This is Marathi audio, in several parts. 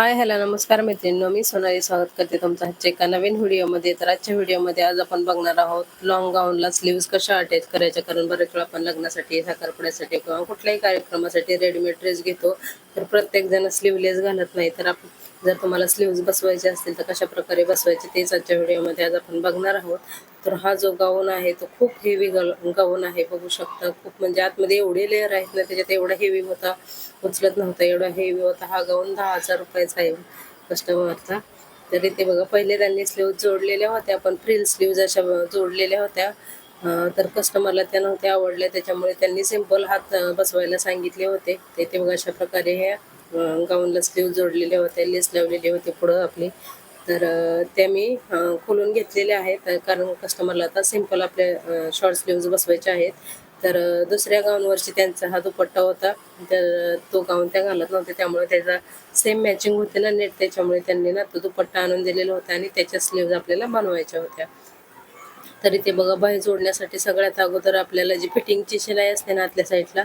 हाय हॅलो नमस्कार मैत्रिणींनो मी सोनाली स्वागत करते तुमचं आजच्या एका नवीन व्हिडिओमध्ये. तर आजच्या व्हिडिओमध्ये आज आपण बघणार आहोत लॉंग गाऊनला स्लीव्स कशा अटॅच करायच्या कारण बरेच वेळा आपण लग्नासाठी साखरपुड्यासाठी किंवा कुठल्याही कार्यक्रमासाठी रेडीमेड ड्रेस घेतो. तर प्रत्येक जण स्लीवलेस घालत नाही तर आपण जर तुम्हाला स्लीव्ज बसवायचे असतील तर कशा प्रकारे बसवायचे तेच आजच्या व्हिडिओमध्ये आज आपण बघणार आहोत. तर हा जो गाऊन आहे तो खूप हेवी गाऊन आहे बघू शकता. खूप म्हणजे आतमध्ये एवढे लेअर आहेत ना त्याच्यात एवढा हेवी होता उचलत नव्हता एवढा हेवी होता. हा गाऊन दहा हजार रुपयाचा आहे कस्टमरचा तरी ते बघा पहिले त्यांनी स्लीव्ह जोडलेल्या होत्या पण फ्रिल स्लीव्ज अशा जोडलेल्या होत्या. तर कस्टमरला त्या नव्हत्या आवडल्या त्याच्यामुळे त्यांनी सिंपल हात बसवायला सांगितले होते. ते ते बघा अशा प्रकारे हे गाऊनला स्लीव जोडलेले होते लेस लावलेले होते पुढं आपली. तर त्या मी खोलून घेतलेल्या आहेत कारण कस्टमरला आता सिंपल आपल्या शॉर्ट स्लीव्ज बसवायचे आहेत. तर दुसऱ्या गाऊनवरची त्यांचा हा दुपट्टा होता. तर तो गाऊन त्या घालत नव्हते त्यामुळे त्याचा सेम मॅचिंग होते ना नेट त्याच्यामुळे त्यांनी ना तो दुपट्टा आणून दिलेला होता आणि त्याच्या स्लीव्ज आपल्याला बनवायच्या होत्या. तरी ते बघा बाही जोडण्यासाठी सगळ्यात अगोदर आपल्याला जी फिटिंगची शिलाई असते ना आतल्या साईडला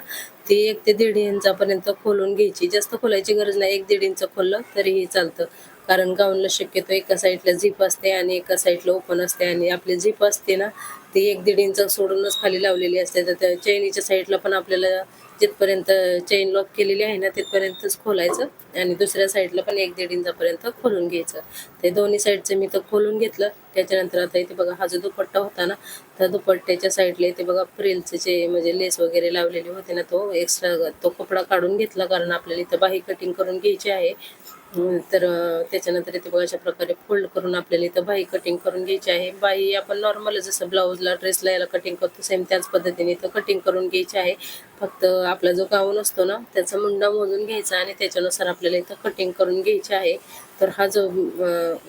ती एक ते दीड इंचापर्यंत खोलून घ्यायची. जास्त खोलायची गरज नाही. एक दीड इंच खोललं तरीही चालतं. कारण गाऊनला शक्यतो एका साईडला झीप असते आणि एका साईडला ओपन असते आणि आपली झीप असते ना ती एक दीड इंच सोडूनच खाली लावलेली असते. तर त्या चैनीच्या साईडला पण आपल्याला जिथपर्यंत चेन लॉक केलेली आहे ना तिथपर्यंतच खोलायचं आणि दुसऱ्या साईडला पण एक दीड इंचापर्यंत खोलून घ्यायचं. ते दोन्ही साईडचं मी तर खोलून घेतलं. त्याच्यानंतर आता इथे बघा हा जो दुपट्टा होता ना त्या दुपट्ट्याच्या साईडला इथे बघा फ्रिलचे जे म्हणजे लेस वगैरे लावलेले होते ना तो एक्स्ट्रा तो कपडा काढून घेतला कारण आपल्याला इथं बाही कटिंग करून घ्यायची आहे. तर त्याच्यानंतर इथे बघा अशा प्रकारे फोल्ड करून आपल्याला इथं बाही कटिंग करून घ्यायची आहे. बाही आपण नॉर्मल जसं ब्लाऊजला ड्रेसला याला कटिंग करतो सेम त्याच पद्धतीने इथं कटिंग करून घ्यायची आहे. फक्त आपला जो गाऊन असतो ना त्याचा मुंडा मोजून घ्यायचा आणि त्याच्यानुसार आपल्याला इथं कटिंग करून घ्यायची आहे. तर हा जो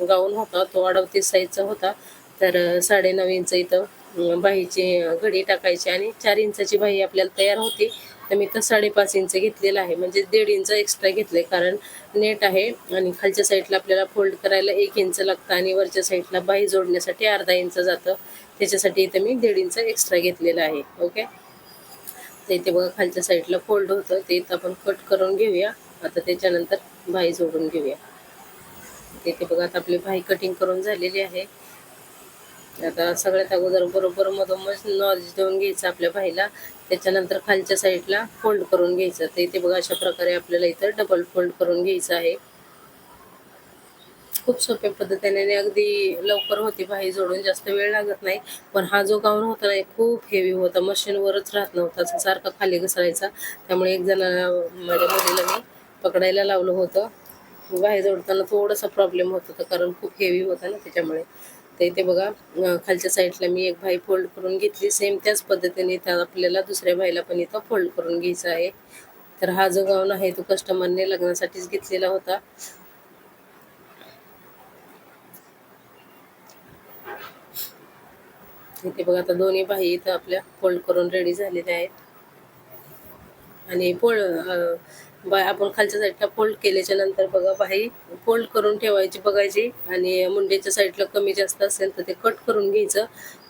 गाऊन होता तो अडवतीस साईजचा होता. तर साडेनऊ इंच इथं बाईची बाहीची घडी टाकायची आणि चार इंचाची बाही आपल्याला तयार होती. तर मी तर साडेपाच इंच घेतलेला आहे. म्हणजे दीड इंच एक्स्ट्रा आहे कारण नेट आहे आणि खालच्या साईडला आपल्याला फोल्ड करायला एक इंच लागतं आणि वरच्या साईडला बाही जोडण्यासाठी अर्धा इंच जातं. त्याच्यासाठी इथं मी दीड इंच एक्स्ट्रा घेतलेलं आहे. ओके तर इथे बघा खालच्या साईडला फोल्ड होतं. ते इथं आपण कट करून घेऊया. आता त्याच्यानंतर बाही जोडून घेऊया. इथे बघा आता आपली बाही कटिंग करून झालेली आहे. आता सगळ्यात अगोदर बरोबर मधोमध नॉलेज देऊन घ्यायचं आपल्या बाईला त्याच्यानंतर खालच्या साईडला फोल्ड करून घ्यायचं. तर इथे बघा अशा प्रकारे आपल्याला इथं डबल फोल्ड करून घ्यायचं आहे. खूप सोप्या पद्धतीने आणि अगदी लवकर होती भाई जोडून जास्त वेळ लागत नाही. पण हा जो गाऊन होता ना खूप हेवी होता. मशीनवरच राहत नव्हता. सारखा खाली घसरायचा. त्यामुळे एक जण माझ्या मुलीला मी पकडायला लावलं होतं. बाहेर जोडताना थोडासा प्रॉब्लेम होत होता कारण खूप हेवी होता ना त्याच्यामुळे. तर इथे बघा खालच्या साईडला मी एक भाई फोल्ड करून घेतली. सेम त्याच पद्धतीने त्या आपल्याला दुसऱ्या भाईला पण इथं फोल्ड करून घ्यायचा आहे. तर हा जो गाऊन आहे तो कस्टमरने लग्नासाठीच घेतलेला होता. इथे बघा आता दोन्ही भाई इथं आपल्या फोल्ड करून रेडी झालेल्या आहेत. आणि फोल्ड बाय आपण खालच्या साईडला फोल्ड केल्याच्यानंतर बघा बाही फोल्ड करून ठेवायची बघायची. आणि मुंड्याच्या साईडला कमी जास्त असेल तर ते कट करून घ्यायचं.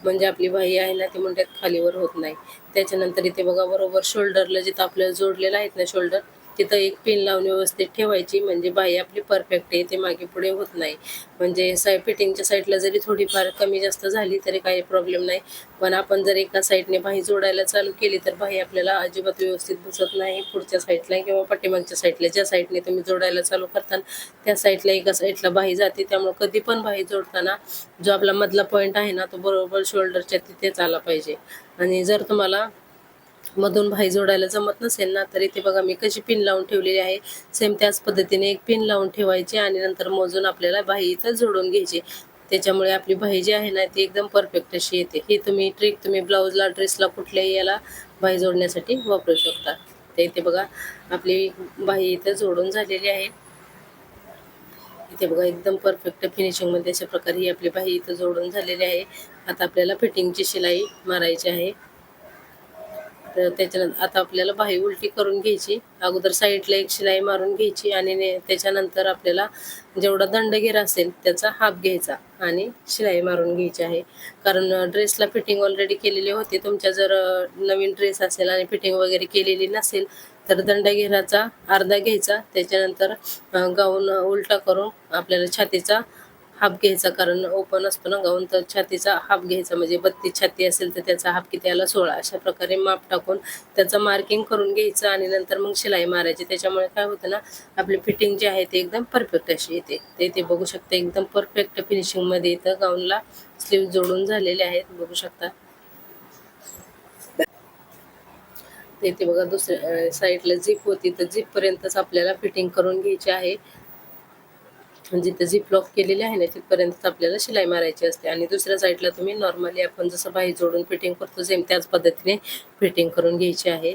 म्हणजे आपली बाही आहे ना ती मुंड्यात खालीवर होत नाही. त्याच्यानंतर इथे बघा बरोबर शोल्डरला जिथं आपल्याला जोडलेलं आहेत ना शोल्डर तिथं एक पिन लावून व्यवस्थित ठेवायची. म्हणजे बाई आपली परफेक्ट आहे ते मागे पुढे होत नाही. म्हणजे साय फिटिंगच्या साईडला जरी थोडीफार कमी जास्त झाली तरी काही प्रॉब्लेम नाही. पण आपण जर एका साईडने बाही जोडायला चालू केली तर बाही आपल्याला अजिबात व्यवस्थित बसत नाही. पुढच्या साईडला किंवा पाठीमागच्या साईडला ज्या साईडने तुम्ही जोडायला चालू करता त्या साईडला एका साईडला बाही जाते. त्यामुळे कधी पण बाही जोडताना जो आपला मधला पॉईंट आहे ना तो बरोबर शोल्डरच्या तिथेच आला पाहिजे. आणि जर तुम्हाला मधून भाई जोडायला जमत नसेल ना तर इथे बघा मी कशी पिन लावून ठेवलेली आहे. सेम त्याच पद्धतीने एक पिन लावून ठेवायची आणि नंतर मोजून आपल्याला भाई इथं जोडून घ्यायची. त्याच्यामुळे आपली भाई जी आहे ना ती एकदम परफेक्ट अशी येते. ही तुम्ही ट्रिक तुम्ही ब्लाऊजला ड्रेसला कुठल्याही याला भाई जोडण्यासाठी वापरू शकता. तर इथे बघा आपली भाई इथं जोडून झालेली आहे. इथे बघा एकदम परफेक्ट फिनिशिंगमध्ये अशा प्रकारे ही आपली भाई इथं जोडून झालेली आहे. आता आपल्याला फिटिंगची शिलाई मारायची आहे. तर त्याच्यानंतर आता आपल्याला बाही उलटी करून घ्यायची. अगोदर साईडला एक शिलाई मारून घ्यायची आणि ने- त्याच्यानंतर आपल्याला जेवढा दंडगेर असेल त्याचा हाफ घ्यायचा आणि शिलाई मारून घ्यायची आहे. कारण ड्रेसला फिटिंग ऑलरेडी केलेली होती. तुमच्या जर नवीन ड्रेस असेल आणि फिटिंग वगैरे केलेली नसेल तर दंडा घेराचा अर्धा घ्यायचा. त्याच्यानंतर गाऊन उलटा करून आपल्याला छातीचा हाफ घ्यायचा कारण ओपन असतो ना गाऊन तर छातीचा हाफ घ्यायचा म्हणजे बत्तीस छाती असेल तर त्याचा हाफ किती आला? सोळा. अशा प्रकारे माप टाकून त्याचं मार्किंग करून घ्यायचं आणि नंतर मग शिलाई मारायची. त्याच्यामुळे काय होतं ना आपली फिटिंग जी आहे ती एकदम परफेक्ट अशी येते. ते ते बघू शकता एकदम परफेक्ट फिनिशिंगमध्ये इथं गाऊनला स्लीव जोडून झालेले आहेत. बघू शकता. ते ते बघा दुसऱ्या साईडला झीप होती तर झिप पर्यंतच आपल्याला फिटिंग करून घ्यायची आहे. जिथं झिप लॉक केलेली आहे ना तिथपर्यंत आपल्याला शिलाई मारायची असते. आणि दुसऱ्या साईडला तुम्ही नॉर्मली आपण जसं बाही जोडून फिटिंग करतो सेम त्याच पद्धतीने फिटिंग करून घ्यायची आहे.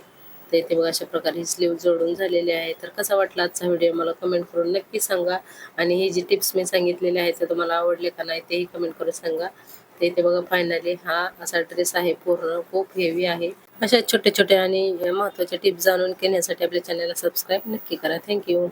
तर इथे बघा अशा प्रकारे ही स्लीव जोडून झालेली आहे. तर कसा वाटला आजचा व्हिडिओ मला कमेंट करून नक्की सांगा. आणि ही जी टिप्स मी सांगितलेले आहेत ते तुम्हाला आवडले का नाही तेही कमेंट करून सांगा. तर इथे बघा फायनली हा असा ड्रेस आहे पूर्ण खूप हेवी आहे. अशा छोट्या छोट्या आणि महत्त्वाच्या टिप्स जाणून घेण्यासाठी आपल्या चॅनलला सबस्क्राईब नक्की करा. थँक्यू